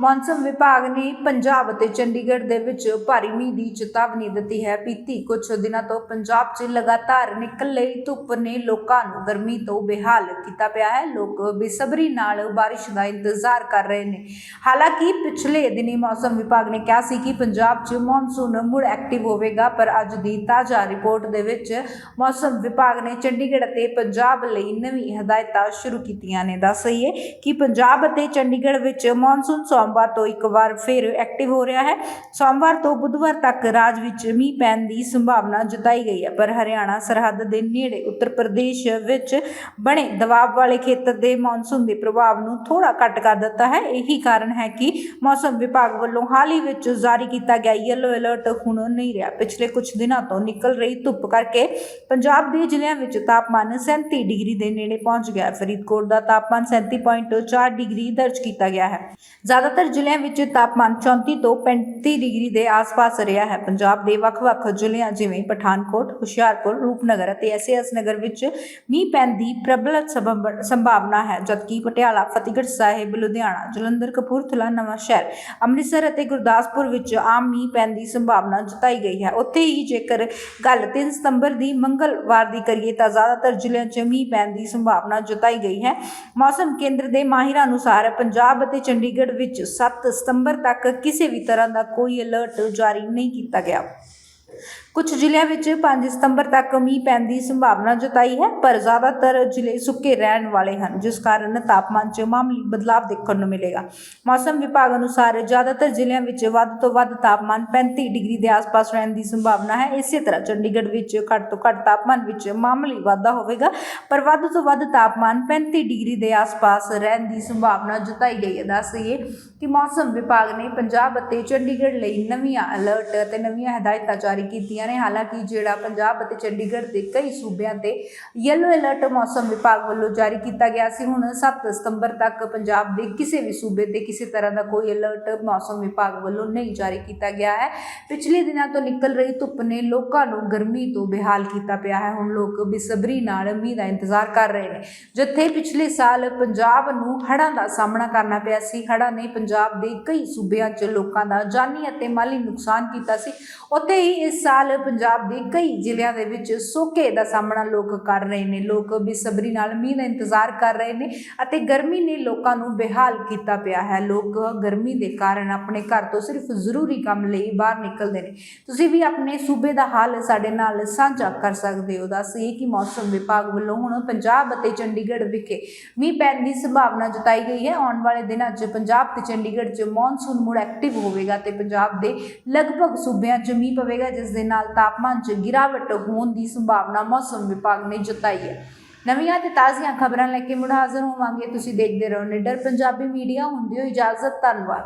Monsoon ਵਿਭਾਗ ਨੇ ਪੰਜਾਬ ਅਤੇ ਚੰਡੀਗੜ੍ਹ ਦੇ ਵਿੱਚ ਭਾਰੀ ਮੀਂਹ ਦੀ ਚੇਤਾਵਨੀ ਦਿੱਤੀ ਹੈ। ਬੀਤੀ ਕੁਝ ਦਿਨਾਂ ਤੋਂ ਪੰਜਾਬ 'ਚ ਲਗਾਤਾਰ ਨਿਕਲ ਲਈ ਧੁੱਪ ਨੇ ਲੋਕਾਂ ਨੂੰ ਗਰਮੀ ਤੋਂ ਬੇਹਾਲ ਕੀਤਾ ਪਿਆ ਹੈ। ਲੋਕ ਬੇਸਬਰੀ ਨਾਲ ਬਾਰਿਸ਼ ਦਾ ਇੰਤਜ਼ਾਰ ਕਰ ਰਹੇ ਨੇ। ਹਾਲਾਂਕਿ ਪਿਛਲੇ ਦਿਨੀ ਮੌਸਮ ਵਿਭਾਗ ਨੇ ਕਿਹਾ ਸੀ ਕਿ ਪੰਜਾਬ 'ਚ ਮੌਨਸੂਨ ਮੁੜ ਐਕਟਿਵ ਹੋਵੇਗਾ, ਪਰ ਅੱਜ ਦੀ ਤਾਜ਼ਾ ਰਿਪੋਰਟ ਦੇ ਵਿੱਚ ਮੌਸਮ ਵਿਭਾਗ ਨੇ ਚੰਡੀਗੜ੍ਹ ਅਤੇ ਪੰਜਾਬ ਲਈ ਨਵੀਂ ਹਦਾਇਤਾਂ ਸ਼ੁਰੂ ਕੀਤੀਆਂ ਨੇ। ਦੱਸ ਦਈਏ ਕਿ ਪੰਜਾਬ ਅਤੇ ਚੰਡੀਗੜ੍ਹ ਵਿੱਚ ਮੌਨਸੂਨ ਸੋਮਵਾਰ ਤੋਂ ਇੱਕ ਵਾਰ ਫਿਰ ਐਕਟਿਵ ਹੋ ਰਿਹਾ ਹੈ। ਸੋਮਵਾਰ ਤੋਂ ਬੁੱਧਵਾਰ ਤੱਕ ਰਾਜ ਵਿੱਚ ਮੀਂਹ ਪੈਣ ਦੀ ਸੰਭਾਵਨਾ ਜਤਾਈ ਗਈ ਹੈ। ਪਰ ਹਰਿਆਣਾ, ਸਰਹੱਦ ਦੇ ਨੇੜੇ ਉੱਤਰ ਪ੍ਰਦੇਸ਼ ਵਿੱਚ ਬਣੇ ਦਬਾਅ ਵਾਲੇ ਖੇਤਰ ਦੇ ਮੌਨਸੂਨ ਦੇ ਪ੍ਰਭਾਵ ਨੂੰ ਥੋੜਾ ਘੱਟ ਕਰ ਦਿੱਤਾ ਹੈ। ਇਹੀ ਕਾਰਨ ਹੈ ਕਿ ਮੌਸਮ ਵਿਭਾਗ ਵੱਲੋਂ ਹਾਲ ਹੀ ਵਿੱਚ ਜਾਰੀ ਕੀਤਾ ਗਿਆ ਯੈਲੋ ਅਲਰਟ ਹੁਣ ਨਹੀਂ ਰਿਹਾ। ਪਿਛਲੇ ਕੁਝ ਦਿਨਾਂ ਤੋਂ ਨਿਕਲ ਰਹੀ ਧੁੱਪ ਕਰਕੇ ਪੰਜਾਬ ਦੇ ਜ਼ਿਲ੍ਹਿਆਂ ਵਿੱਚ ਤਾਪਮਾਨ 37 ਡਿਗਰੀ ਦੇ ਨੇੜੇ ਪਹੁੰਚ ਗਿਆ ਫਰੀਦਕੋਟ ਦਾ ਤਾਪਮਾਨ 37.4 ਡਿਗਰੀ ਦਰਜ ਕੀਤਾ ਗਿਆ ਹੈ। ਜ਼ਿਆਦਾਤਰ ਜ਼ਿਆਦਾਤਰ ਜ਼ਿਲ੍ਹਿਆਂ ਵਿੱਚ ਤਾਪਮਾਨ 34 ਤੋਂ 35 ਡਿਗਰੀ ਦੇ ਆਸ-ਪਾਸ ਰਿਹਾ ਹੈ। ਪੰਜਾਬ ਦੇ ਵੱਖ-ਵੱਖ ਜ਼ਿਲ੍ਹਿਆਂ ਜਿਵੇਂ ਪਠਾਨਕੋਟ, ਹੁਸ਼ਿਆਰਪੁਰ, ਰੂਪਨਗਰ ਅਤੇ ਐਸਐਸ ਨਗਰ ਵਿੱਚ ਮੀਂਹ ਪੈਣ ਦੀ ਪ੍ਰਬਲ ਸੰਭਵ- ਸੰਭਾਵਨਾ ਹੈ, ਜਦਕਿ ਪਟਿਆਲਾ, ਫਤਿਹਗੜ੍ਹ ਸਾਹਿਬ, ਲੁਧਿਆਣਾ, ਜਲੰਧਰ, ਕਪੂਰਥਲਾ ਨਵਾਂਸ਼ਹਿਰ ਅੰਮ੍ਰਿਤਸਰ ਅਤੇ ਗੁਰਦਾਸਪੁਰ ਵਿੱਚ ਆਮ ਮੀਂਹ ਪੈਣ ਦੀ ਸੰਭਾਵਨਾ ਜਤਾਈ ਗਈ ਹੈ। ਉੱਥੇ ਹੀ ਜੇਕਰ ਗੱਲ 3 ਸਤੰਬਰ ਦੀ ਮੰਗਲਵਾਰ ਦੀ ਕਰੀਏ ਤਾਂ ਜ਼ਿਆਦਾਤਰ ਜ਼ਿਲ੍ਹਿਆਂ 'ਚ ਮੀਂਹ ਪੈਣ ਦੀ ਸੰਭਾਵਨਾ ਜਤਾਈ ਗਈ ਹੈ। ਮੌਸਮ ਕੇਂਦਰ ਦੇ ਮਾਹਿਰਾਂ ਅਨੁਸਾਰ ਪੰਜਾਬ ਅਤੇ ਚੰਡੀਗੜ੍ਹ ਵਿੱਚ 7 ਸਤੰਬਰ ਤੱਕ ਕਿਸੇ ਵੀ ਤਰ੍ਹਾਂ ਦਾ ਕੋਈ ਅਲਰਟ ਜਾਰੀ ਨਹੀਂ ਕੀਤਾ ਗਿਆ। ਕੁਝ ਜ਼ਿਲ੍ਹਿਆਂ ਵਿੱਚ 5 ਸਤੰਬਰ ਤੱਕ ਮੀਂਹ ਪੈਣ ਦੀ ਸੰਭਾਵਨਾ ਜਤਾਈ ਹੈ, ਪਰ ਜ਼ਿਆਦਾਤਰ ਜ਼ਿਲ੍ਹੇ ਸੁੱਕੇ ਰਹਿਣ ਵਾਲੇ ਹਨ, ਜਿਸ ਕਾਰਨ ਤਾਪਮਾਨ 'ਚ ਮਾਮੂਲੀ ਬਦਲਾਅ ਦੇਖਣ ਨੂੰ ਮਿਲੇਗਾ। ਮੌਸਮ ਵਿਭਾਗ ਅਨੁਸਾਰ ਜ਼ਿਆਦਾਤਰ ਜ਼ਿਲ੍ਹਿਆਂ ਵਿੱਚ ਵੱਧ ਤੋਂ ਵੱਧ ਤਾਪਮਾਨ 35 ਡਿਗਰੀ ਦੇ ਆਸ-ਪਾਸ ਰਹਿਣ ਦੀ ਸੰਭਾਵਨਾ ਹੈ। ਇਸੇ ਤਰ੍ਹਾਂ ਚੰਡੀਗੜ੍ਹ ਵਿੱਚ ਘੱਟ ਤੋਂ ਘੱਟ ਤਾਪਮਾਨ ਵਿੱਚ ਮਾਮੂਲੀ ਵਾਧਾ ਹੋਵੇਗਾ, ਪਰ ਵੱਧ ਤੋਂ ਵੱਧ ਤਾਪਮਾਨ 35 ਡਿਗਰੀ ਦੇ ਆਸ-ਪਾਸ ਰਹਿਣ ਦੀ ਸੰਭਾਵਨਾ ਜਤਾਈ ਗਈ ਹੈ। ਦੱਸੀਏ ਕਿ ਮੌਸਮ ਵਿਭਾਗ ਨੇ ਪੰਜਾਬ ਅਤੇ ਚੰਡੀਗੜ੍ਹ ਲਈ ਨਵੀਆਂ ਅਲਰਟ ਅਤੇ ਨਵੀਆਂ ਹਦਾਇਤਾਂ ਜਾਰੀ ਕੀਤੀਆਂ ਨੇ। ਹਾਲਾਂਕਿ ਜਿਹੜਾ ਪੰਜਾਬ ਅਤੇ ਚੰਡੀਗੜ੍ਹ ਦੇ ਕਈ ਸੂਬਿਆਂ ਤੇ ਯੈਲੋ ਅਲਰਟ ਮੌਸਮ ਵਿਭਾਗ ਵੱਲੋਂ ਜਾਰੀ ਕੀਤਾ ਗਿਆ ਸੀ। ਹੁਣ 7 ਸਤੰਬਰ ਤੱਕ ਪੰਜਾਬ ਦੇ ਕਿਸੇ ਵੀ ਸੂਬੇ ਤੇ ਕਿਸੇ ਤਰ੍ਹਾਂ ਦਾ ਕੋਈ ਅਲਰਟ ਮੌਸਮ ਵਿਭਾਗ ਵੱਲੋਂ ਨਹੀਂ ਜਾਰੀ ਕੀਤਾ ਗਿਆ ਹੈ। ਪਿਛਲੇ ਦਿਨਾਂ ਤੋਂ ਨਿਕਲ ਰਹੀ ਧੁੱਪ ਨੇ ਲੋਕਾਂ ਨੂੰ ਗਰਮੀ ਤੋਂ ਬੇਹਾਲ ਕੀਤਾ ਪਿਆ ਹੈ। ਹੁਣ ਲੋਕ ਬੇਸਬਰੀ ਨਾਲ ਮੀਂਹ ਦਾ ਇੰਤਜ਼ਾਰ ਕਰ ਰਹੇ ਨੇ। ਜਿੱਥੇ ਪਿਛਲੇ ਸਾਲ ਪੰਜਾਬ ਨੂੰ ਹੜ੍ਹਾਂ ਦਾ ਸਾਹਮਣਾ ਕਰਨਾ ਪਿਆ ਸੀ, ਹੜ੍ਹਾਂ ਨੇ ਪੰਜਾਬ ਦੇ ਕਈ ਸੂਬਿਆਂ 'ਚ ਲੋਕਾਂ ਦਾ ਜਾਨੀ ਅਤੇ ਮਾਲੀ ਨੁਕਸਾਨ ਕੀਤਾ ਸੀ। ਉੱਥੇ ਹੀ ਇਸ ਸਾਲ ਪੰਜਾਬ ਦੇ ਕਈ ਜ਼ਿਲ੍ਹਿਆਂ ਦੇ ਵਿੱਚ ਸੋਕੇ ਦਾ ਸਾਹਮਣਾ ਲੋਕ ਕਰ ਰਹੇ ਨੇ। ਲੋਕ ਬੇਸਬਰੀ ਨਾਲ ਮੀਂਹ ਦਾ ਇੰਤਜ਼ਾਰ ਕਰ ਰਹੇ ਨੇ ਅਤੇ ਗਰਮੀ ਨੇ ਲੋਕਾਂ ਨੂੰ ਬੇਹਾਲ ਕੀਤਾ ਪਿਆ ਹੈ। ਲੋਕ ਗਰਮੀ ਦੇ ਕਾਰਨ ਆਪਣੇ ਘਰ ਤੋਂ ਸਿਰਫ ਜ਼ਰੂਰੀ ਕੰਮ ਲਈ ਬਾਹਰ ਨਿਕਲਦੇ ਨੇ। ਤੁਸੀਂ ਵੀ ਆਪਣੇ ਸੂਬੇ ਦਾ ਹਾਲ ਸਾਡੇ ਨਾਲ ਸਾਂਝਾ ਕਰ ਸਕਦੇ ਹੋ। ਦੱਸ ਕਿ ਮੌਸਮ ਵਿਭਾਗ ਵੱਲੋਂ ਹੁਣ ਪੰਜਾਬ ਅਤੇ ਚੰਡੀਗੜ੍ਹ ਵਿਖੇ ਮੀਂਹ ਪੈਣ ਦੀ ਸੰਭਾਵਨਾ ਜਤਾਈ ਗਈ ਹੈ। ਆਉਣ ਵਾਲੇ ਦਿਨਾਂ 'ਚ ਪੰਜਾਬ ਤੇ ਚੰਡੀਗੜ੍ਹ 'ਚ ਮੌਨਸੂਨ ਮੁੜ ਐਕਟਿਵ ਹੋਵੇਗਾ ਤੇ ਪੰਜਾਬ ਦੇ ਲਗਭਗ ਸੂਬਿਆਂ 'ਚ ਮੀਂਹ ਪਵੇਗਾ, ਜਿਸ ਦੇ ਨਾਲ ਤਾਪਮਾਨ 'ਚ ਗਿਰਾਵਟ ਹੋਣ ਦੀ ਸੰਭਾਵਨਾ ਮੌਸਮ ਵਿਭਾਗ ਨੇ ਜਤਾਈ ਹੈ। ਨਵੀਆਂ ਤੇ ਤਾਜ਼ੀਆਂ ਖਬਰਾਂ ਲੈ ਕੇ ਮੁੜ ਹਾਜ਼ਰ ਹੋਵਾਂਗੇ। ਤੁਸੀਂ ਦੇਖਦੇ ਰਹੋ ਨਿਡਰ ਪੰਜਾਬੀ ਮੀਡੀਆ। ਹੁੰਦੀ ਹੋ ਇਜਾਜ਼ਤ। ਧੰਨਵਾਦ।